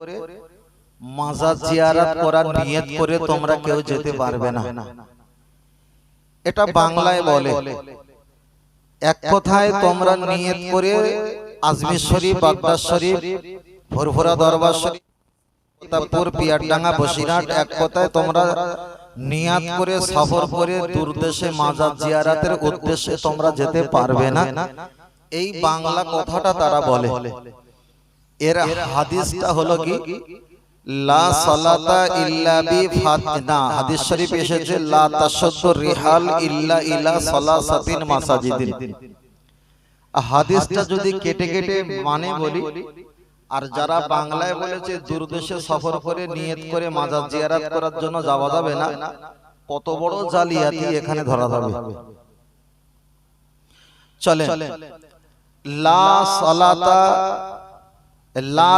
করে মাজার জিয়ারাত করার নিয়ত করে তোমরা কেউ যেতে পারবে না। এটা বাংলায় বলে। এক কথায় তোমরা নিয়ত করে আজমির শরীফ বাগদাদ শরীফ ভরভরা দরবার শরীফ তারপর পিয়ারডাঙ্গা বসিরহাট এক কথায় তোমরা নিয়াত করে সফর করে দূরদেশে মাজার জিয়ারাতের উদ্দেশ্যে তোমরা যেতে পারবে না। এই বাংলা কথাটা তারা বলে। এর হাদিসটা হলো কি? লা সালাতা ইল্লা বি ফাতনা। হাদিস শরীফ এসেছে লা তাশাদ্দু রিহাল ইল্লা ইলা সালাসাতিন মাসাজিদিন। হাদিসটা যদি কেটে কেটে মানে বলি আর যারা বাংলায় বলেছে দূরদেশে সফর করে নিয়ত করে মাজার জিয়ারাত করার জন্য যাওয়া যাবে না? কত বড় জালিয়াতি এখানে ধরা যাবে। চলে লা সালাতা লা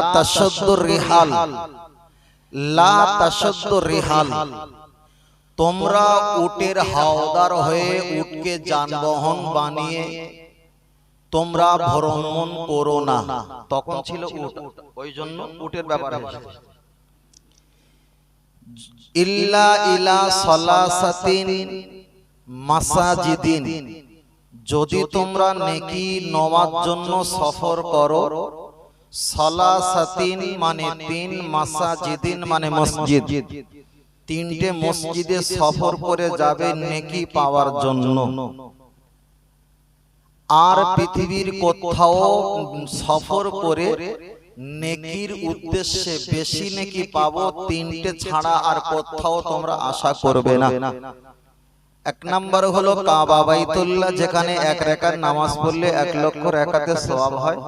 লা তোমরা উটের হাওদার হয়ে উটকে যানবাহন বানিয়ে তোমরা ভ্রমণ করো না। তখন ছিল উট। ওই জন্য উটের ব্যাপার। ইল্লা ইলা সালাসাতিন মাসাজিদিন। যদি তোমরা নেকি নেওয়ার জন্য সফর করো সালাসাতিন মানে তিন মাসাজিদিন মানে মসজিদ। তিনটে মসজিদে সফর করে যাবে নেকি পাওয়ার জন্য। আর পৃথিবীর কোথাও সফর করে নেকির উদ্দেশ্যে বেশি নেকি পাবো তিনটে ছাড়া আর কোথাও তোমরা আশা করবে না। এক নাম্বার হলো কাবা বাইতুল্লাহ যেখানে এক রেখার নামাজ পড়লে এক লক্ষ রেখাতে সওয়াব হয়।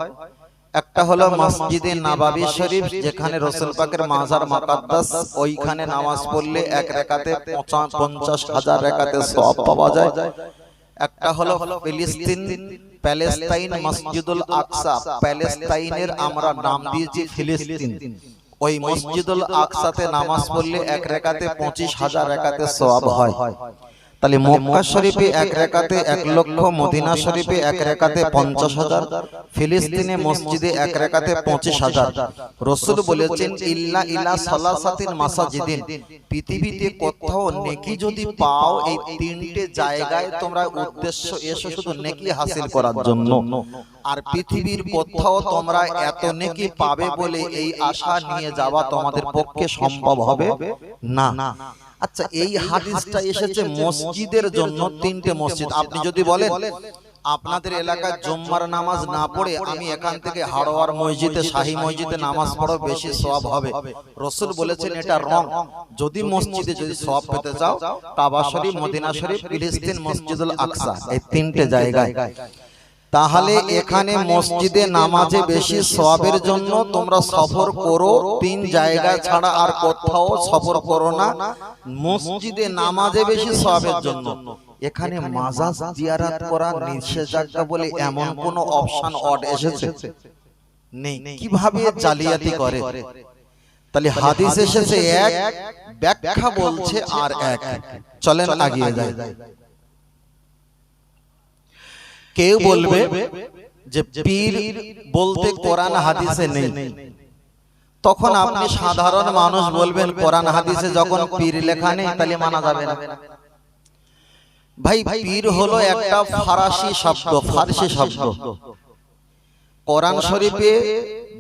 একটা হলো মসজিদে নাবাবি শরীফ যেখানে রসুল পাকের মাজার মাকাদ্দাস ওইখানে নামাজ পড়লে এক রেখাতে পঞ্চাশ হাজার রেখাতে সওয়াব পাওয়া যায়। একটা হলো ফিলিস্তিন প্যালেস্তাইন মসজিদুল আকসা। প্যালেস্তাইনের আমরা নাম দিয়েছি ফিলিস্তিন। ওই মসজিদুল আকসাতে নামাজ পড়লে এক রেখাতে পঁচিশ হাজার রেখাতে সওয়াব হয়। তাহলে মক্কা শরীফে এক রেখাতে এক লক্ষ মদিনা শরীফে এক রেখাতে পঞ্চাশ হাজার ফিলিস্তিনে মসজিদে এক রেখাতে পঁচিশ হাজার। রসুল বলেছেন ইল্লা ইলা সলাসাতিন মাসাজিদিন। পৃথিবীতে কোথাও নেকি যদি পাও এই তিনটে জায়গায় তোমরা উদ্দেশ্য এসো শুধু নেকি হাসিল করার জন্য। আর পৃথিবীর কোথাও তোমরা এত নেকি পাবে বলে এই আশা নিয়ে যাওয়া তোমাদের পক্ষে সম্ভব হবে? না। আচ্ছা এই হাদিসটা এসেছে মসজিদের জন্য তিনটে মসজিদ। আপনি যদি বলেন আপনাদের এলাকায় জম্মার নামাজ না পড়ে আমি এখান থেকে হাড়োয়ার মসজিদে শাহী মসজিদে নামাজ পড়ো বেশি সওয়াব হবে। রসুল বলেছেন এটা রং। যদি মসজিদে যদি সওয়াব পেতে চাও কাবা শরীফ মদিনা শরীফ ফিলিস্তিন মসজিদুল আকসা। এই তিনটে জায়গায়। তাহলে এখানে মসজিদে নামাজে বেশি সওয়াবের জন্য তোমরা সফর করো তিন জায়গা ছাড়া আর কোথাও সফর করো না। মসজিদে নামাজে বেশি সওয়াবের জন্য। এখানে মাজাজ জিয়ারাত করা নিষেধাজ্ঞা বলে এমন কোন অপশন অড এসেছে? নেই। কীভাবে জালিয়াতি করে? তাহলে হাদিস এসেছে এক ব্যাখ্যা বলছে আর এক। চলেন আগিয়ে যায় কেউ বলবে যে পীর বলতে কোরআন হাদিসে নেই। তখন আপনি সাধারণ মানুষ বলবেন কোরআন হাদিসে যখন পীর লেখা নেই তাহলে মানা যাবে না। ভাই পীর হলো একটা ফারাসি শব্দ ফারসি শব্দ। কোরআন শরীফে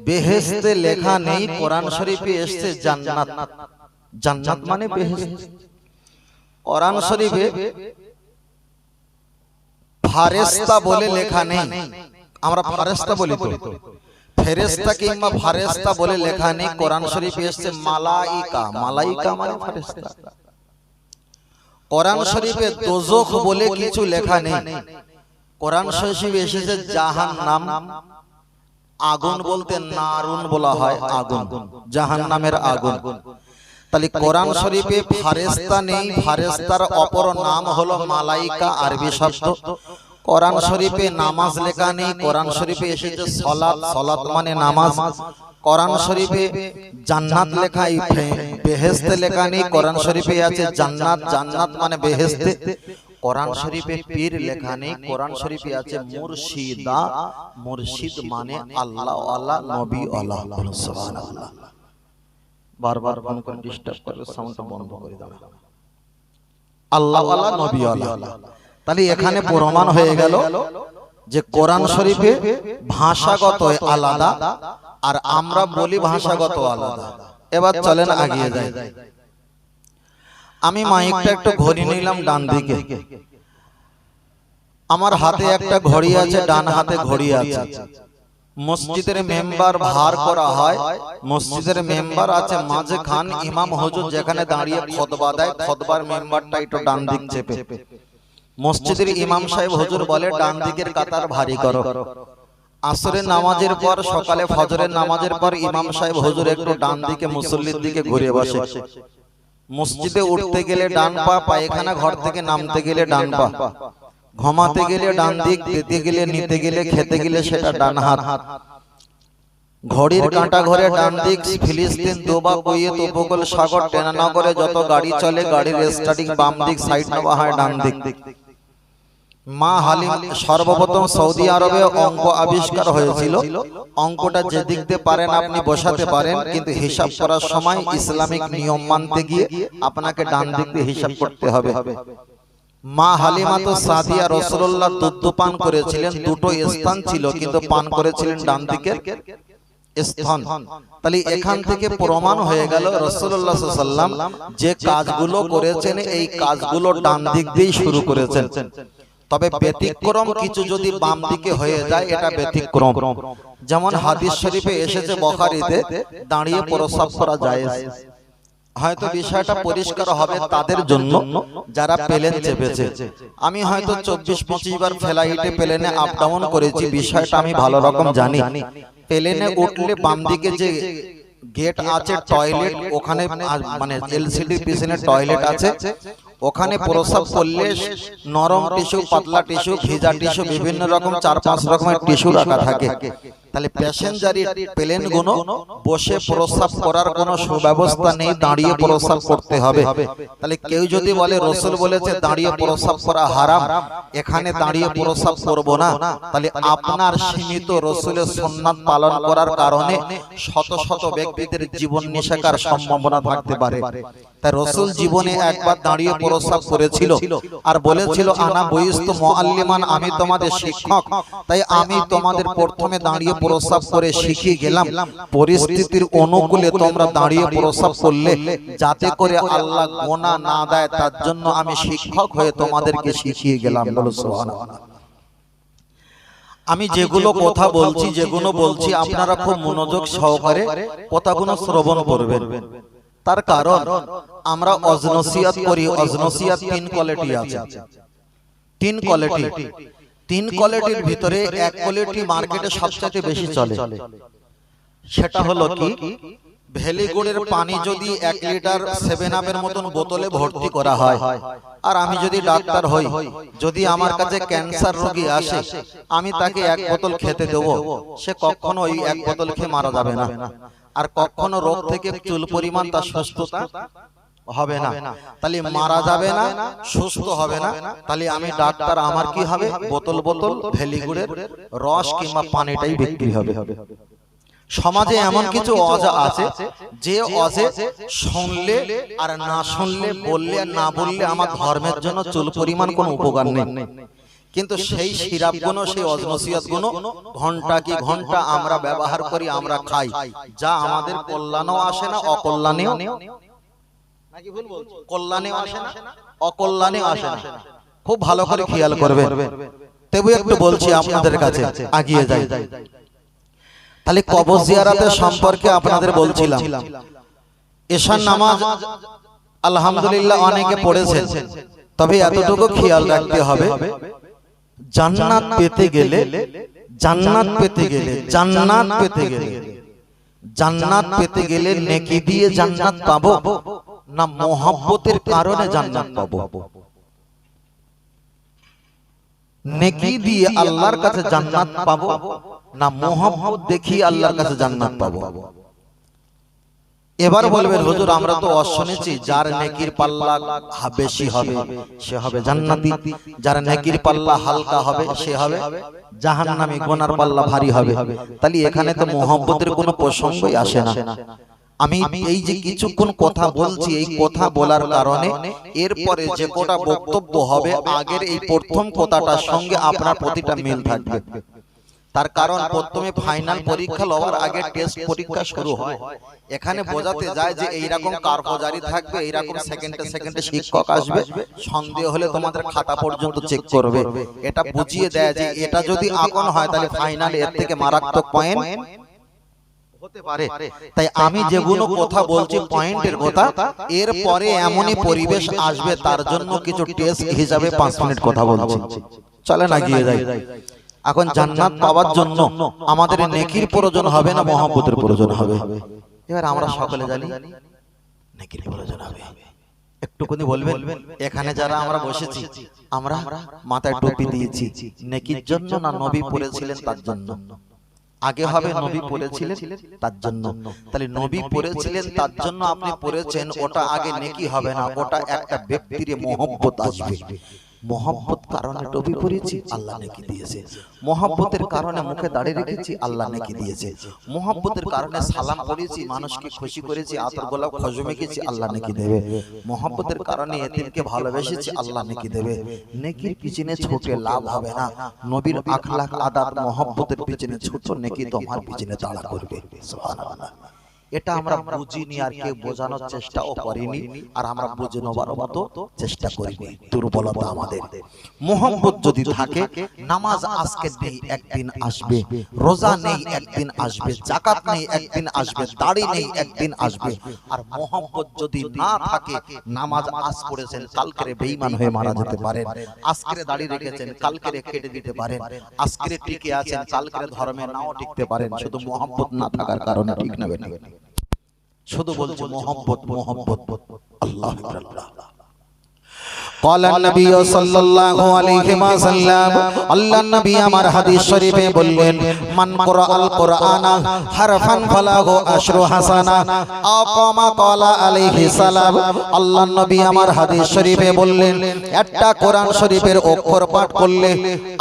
বেহেশতে লেখা নেই কোরআন শরীফে এসছে জান্নাত। জান্নাত। মানে বেহেশত। কোরআন শরীফে ফারেস্তা বলে লেখা নেই। আমরা ফারেস্তা বলি তো। ফেরেস্তা কিংবা ফারেস্তা বলে লেখা নেই। কোরআন শরীফে এসছে মালাইকা। মালাইকা। মানে ফারেস্তা কোরআন শরীফে দোজখ বলে কিছু লেখা নেই। কোরআন শরীফে এসেছে জাহান নাম আগুন বলতে নারুন বলা হয় আগুন। জাহান নামের আগুন। তাহলে কোরআন শরীফে ফারেস্তা নেই ফারেস্তার অপর নাম হলো মালাইকা আরবি শব্দ। কোরআন শরীফে নামাজ লেখা নেই কোরআন শরীফে এসেছে সলাত সলাত মানে নামাজ। কোরআন শরীফে জান্নাত লেখা বেহেস্তে লেখা নেই কোরআন শরীফে আছে জান্নাত জান্নাত মানে বেহেস্তে কোরআন শরীফে পীর লেখা নেই কোরআন শরীফে আছে মুর্শিদা মুর্শিদ মানে আল্লাহ আল্লাহ নবী আল্লাহ সুবহানাল্লাহ। বারবার ফোন করে ডিস্টার্ব করে সাউন্ডটা বন্ধ করে দাও আল্লাহ ওয়ালা নবী ওয়ালা তাহলে এখানে প্রমাণ হয়ে গেল যে কোরআন শরীফে ভাষাগত আলাদা আর আমরা বলি ভাষাগত আলাদা। এবার চলেন আগিয়ে যাই। আমি মাইকটা একটু ঘড়ি নিলাম ডান দিকে। আমার হাতে একটা ঘড়ি আছে ডান হাতে ঘড়ি আছে। মসজিদের মেম্বার ভার করা হয়। মসজিদের মেম্বার আছে মাঝে খান ইমাম হুজুর যেখানে দাঁড়িয়ে খতবা দেয় খতবার মেম্বারটা একটু ডান দিক চেপে। মসজিদের ইমাম সাহেব হুজুর বলে ডান দিকের কাতার ভারী করো। আসরের নামাজের পর সকালে ফজরের নামাজের পর ইমাম সাহেব হুজুর একটু ডান দিকে মুসল্লির দিকে ঘুরে বসে। মসজিদে উঠতে গেলে ডান পা পায়খানা ঘর থেকে নামতে গেলে ডান পা। ঘুমাতে গেলে ডান দিক দিতে গেলে নিতে গেলে খেতে গেলে সেটা ডান হাত। ঘড়ির কাঁটা ঘরে ডান দিক ফিলিস্তিন দোবা কুয়েত উপকূল সাগর টেনানগরে যত গাড়ি চলে গাড়ির স্টার্টিং বাম দিক সাইড নেওয়া হয় ডান দিক। মা হালিম সর্বপ্রথম সৌদি আরবে অঙ্ক আবিষ্কার হয়েছিল। অঙ্কটা যে দিক দিয়ে পারেন আপনি বসাতে পারেন কিন্তু হিসাব করার সময় ইসলামিক নিয়ম মানতে গিয়ে আপনাকে ডান দিক দিয়ে হিসাব করতে হবে। মা হালিমা তো সাদিয়া রসুল্লাহ দুধ পান করেছিলেন দুটো স্থান ছিল কিন্তু পান করেছিলেন ডান দিকের স্থান। তাহলে এখান থেকে প্রমাণ হয়ে গেল রসুল্লাহ সাল্লাম যে কাজগুলো করেছেন এই কাজগুলো ডান দিক দিয়েই শুরু করেছেন। তবে ব্যতিক্রম কিছু যদি বাম দিকে হয়ে যায় এটা ব্যতিক্রম। যেমন হাদিস শরীফে এসেছে বখারিতে দাঁড়িয়ে প্রস্রাব করা যায় হয়তো বিষয়টা পরিষ্কার হবে তাদের জন্য যারা পেলেন চেপেছে। আমি হয়তো চব্বিশ পঁচিশ বার ফ্লাইটে প্লেনে আপ ডাউন করেছি বিষয়টা আমি ভালো রকম জানি। পেলেনে উঠলে বাম দিকে যে গেট আছে টয়লেট ওখানে মানে এলসিডি পিছনে টয়লেট আছে। ওখানে প্রস্রাব করলে নরম টিস্যু পাতলা টিস্যু ভিজা টিস্যু বিভিন্ন রকম চার পাঁচ রকমের টিস্যু রাখা থাকে। তাহলে প্যাসেঞ্জারি প্লেনগুলো বসে প্রস্রাব করার কোনো সুব্যবস্থা নেই দাঁড়িয়ে প্রস্রাব করতে হবে। তাহলে কেউ যদি বলে রসুল বলেছে দাঁড়িয়ে প্রস্রাব করা হারাম। এখানে দাঁড়িয়ে প্রস্রাব করব না। তাহলে আপনার সীমিত রসুলের সন্ন্যাত পালন করার কারণে শত শত ব্যক্তিদের জীবন নিষেকার সম্ভাবনা থাকতে পারে তাই রসুল জীবনে একবার দাঁড়িয়ে প্রস্রাব করেছিল। আর বলেছিল আনা বইস্ত মুআল্লিমান আমি তোমাদের শিক্ষক। তাই আমি তোমাদের প্রথমে দাঁড়িয়ে প্রস্রাব করে শিখিয়ে গেলাম। পরিস্থিতির অনুকূলে তোমরা দাঁড়িয়ে প্রস্রাব করলে যাতে করে আল্লাহ গোনা না দেয় তার জন্য আমি শিক্ষক হয়ে তোমাদেরকে শিখিয়ে গেলাম বলো আমি যেগুলো কথা বলছি যেগুলো বলছি আপনারা খুব মনোযোগ সহকারে কথাগুলো শ্রবণ করবেন। তার কারণ আমরা অজনসিয়াত করি অজনসিয়াত তিন কোয়ালিটি আছে। তিন কোয়ালিটি তিন কোয়ালিটির ভিতরে এক কোয়ালিটি মার্কেটে সবচেয়ে বেশি চলে। সেটা হলো কি? ভেলিগুড়ের পানি যদি এক লিটার সেভেন আপের মতন বোতলে ভর্তি করা হয়। আর আমি যদি ডাক্তার হই যদি আমার কাছে ক্যান্সার রোগী আসে আমি তাকে এক বোতল খেতে দেব। সে কখনো ওই এক বোতল খেয়ে মারা যাবে না। আর কখনো রোগ থেকে চুল পরিমাণ তার সুস্থতা হবে না। তাহলে মারা যাবে না সুস্থ হবে না। তাহলে আমি ডাক্তার আমার কি হবে? বোতল বোতল ভেলিগুড়ের রস কিংবা পানিটাই বিক্রি হবে। সমাজে এমন কিছু অজা আছে যে অজে শুনলে আর না শুনলে বললে আর না বললে আমার ধর্মের জন্য চুল পরিমাণ কোনো উপকার নেই। কিন্তু সেই সিরাপগুলো সেই অজনসিয়াতগুলো ঘণ্টা কি ঘণ্টা আমরা ব্যবহার করি আমরা খাই। যা আমাদের কল্যাণও আসে না অকল্যাণেও। নাকি ভুল বলছি? কল্যাণেও আসে না অকল্যাণেও আসে না। খুব ভালো করে খেয়াল করবে তবু একটু বলছি আপনাদের কাছে আগিয়ে যাই। তাহলে কবর জিয়ারাতের সম্পর্কে আপনাদের বলছিলাম। এশার নামাজ আলহামদুলিল্লাহ অনেকে পড়েছেন। তবে এতটুকু খেয়াল রাখতে হবে। জান্নাত পেতে গেলে জান্নাত পেতে গেলে জান্নাত পেতে গেলে। জান্নাত পেতে গেলে নেকি দিয়ে জান্নাত পাবো না মোহাব্বতের কারণে জান্নাত পাবো। নেকি দিয়ে আল্লাহর কাছে জান্নাত পাবো না মোহাম্মদ দেখি আল্লাহর কাছে জান্নাত পাবো। এবার বলবেন হুজুর আমরা তো অশুনেছি যার নেকির পাল্লা বেশি হবে সে হবে জান্নাতি যার নেকির পাল্লা হালকা হবে সে হবে জাহান্নামী গোনার পাল্লা ভারী হবে। তাহলে এখানে তো মোহাম্মতের কোনো প্রসঙ্গই আসে না। আমি এই যে কিছুক্ষণ কথা বলছি এই কথা বলার কারণে এরপরে যে কোটা বক্তব্য হবে আগের এই প্রথম কথাটার সঙ্গে আপনার প্রতিটা মিল থাকবে। তার কারণ প্রথমে ফাইনাল পরীক্ষা লওয়ার আগে টেস্ট পরীক্ষা শুরু হয়। এখানে বোঝাতে যায় যে এইরকম কার্যজারি থাকবে এইরকম সেকেন্ডে সেকেন্ডে শিক্ষক আসবে সন্দেহ হলে তোমাদের খাতা পর্যন্ত চেক করবে। এটা বুঝিয়ে দেয় যে এটা যদি আপন হয় তাহলে ফাইনাল এর থেকে মারাত্মক পয়েন্ট হতে পারে। তাই আমি যেগুলো কথা বলছি পয়েন্টের কথা এরপরে এমনই পরিবেশ আসবে তার জন্য কিছু টেস্ট হিসাবে পাঁচ মিনিট কথা বলছি চলে না গিয়ে যাই এখন জান্নাত পাওয়ার জন্য আমাদের নেকির প্রয়োজন হবে না মহব্বতের প্রয়োজন হবে। এবার আমরা সকলে জানি নেকির প্রয়োজন হবে। একটুখানি বলবেন এখানে যারা আমরা বসেছি আমরা মাথায় টুপি দিয়েছি নেকির জন্য না নবী পড়েছিলেন তার জন্য। আগে হবে নবী পড়েছিলেন তার জন্য। তাহলে নবী পড়েছিলেন তার জন্য আপনি পড়েছেন ওটা আগে নেকি হবে না ওটা একটা ব্যক্তির মহব্বত আসবে। মহব্বত কারণে টবি পড়েছি আল্লাহ নেকি দিয়েছে। মহব্বতের কারণে মুখে দাঁড়িয়ে রেখেছি, আল্লাহ নেকি দিয়েছে। মহব্বতের কারণে সালাম করেছি, মানুষকে খুশি করেছি, আতর গোলাপ খজু মেখেছি, আল্লাহ নেকি দেবে। মহব্বতের কারণে এতিমকে ভালোবেসেছি, আল্লাহ নেকি দেবে। নেকির পিছনে ছোটে লাভ হবে না। নবীর আখলাক আদাব, মহব্বতের পিছনে ছোট নেকি তোমার পিছনে তাড়া করবে। সুবহানাল্লাহ। এটা আমরা বুঝিনি আর কেউ বোঝানোর চেষ্টাও করিনি আর আমরা বুঝে নেবার মতো চেষ্টা করিনি দুর্বলতা আমাদের। মোহাম্মদ যদি থাকে নামাজ আজকে নেই একদিন আসবে। রোজা নেই একদিন আসবে। জাকাত নেই একদিন আসবে। দাড়ি নেই একদিন আসবে। আর মোহাম্মদ যদি না থাকে নামাজ আজ পড়েছেন কালকে বেঈমান হয়ে মারা যেতে পারেন। আজকে দাড়ি রেখেছেন কালকে কেটে দিতে পারেন। আজকে টিকে আছেন কালকে ধর্মে নাও টিকতে পারেন শুধু মোহাম্মদ না থাকার কারণে ঠিক নেবে না শুধু বলছে মোহাম্মত মোহাম্মত আল্লাহ আল্লাহ قال النبي صلى الله عليه وسلم আল্লাহ নবী আমার হাদিস শরীফে বললেন মান কুরআল কুরআন হারফান ফালাহু আশরু হাসানা আকামা ক্বালা আলাইহি সালাম আল্লাহ নবী আমার হাদিস শরীফে বললেন একটা কোরআন শরীফের অক্ষর পাঠ করলে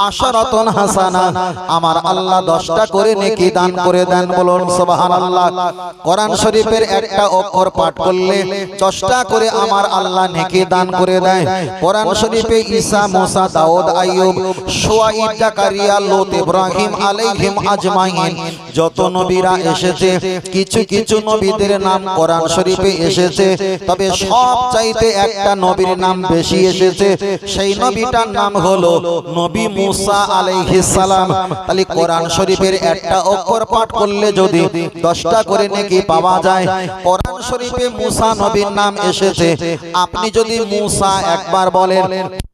আশরাতুন হাসানা আমার আল্লাহ 10টা করে নেকি দান করে দেন বলুন সুবহানাল্লাহ কোরআন শরীফের একটা অক্ষর পাঠ করলে 10টা করে আমার আল্লাহ নেকি দান করে দেয় কোরআন শরীফে ঈসা মুসা দাউদ আইয়ুব শুআইব জাকারিয়া লূত ইব্রাহিম আলাইহিম আজমাইন। যত নবীরা এসেছে কিছু কিছু নবীদের নাম কোরআন শরীফে এসেছে। তবে সব চাইতে একটা নবীর নাম বেশি এসেছে। সেই নবীটার নাম হলো নবী মুসা আলাইহিস সালাম। তাহলে কোরআন শরীফের একটা অক্ষর পাঠ করলে যদি 10টা করে নাকি পাওয়া যায় কোরআন শরীফে মুসা নবীর নাম এসেছে আপনি যদি মুসা একবার বলেন।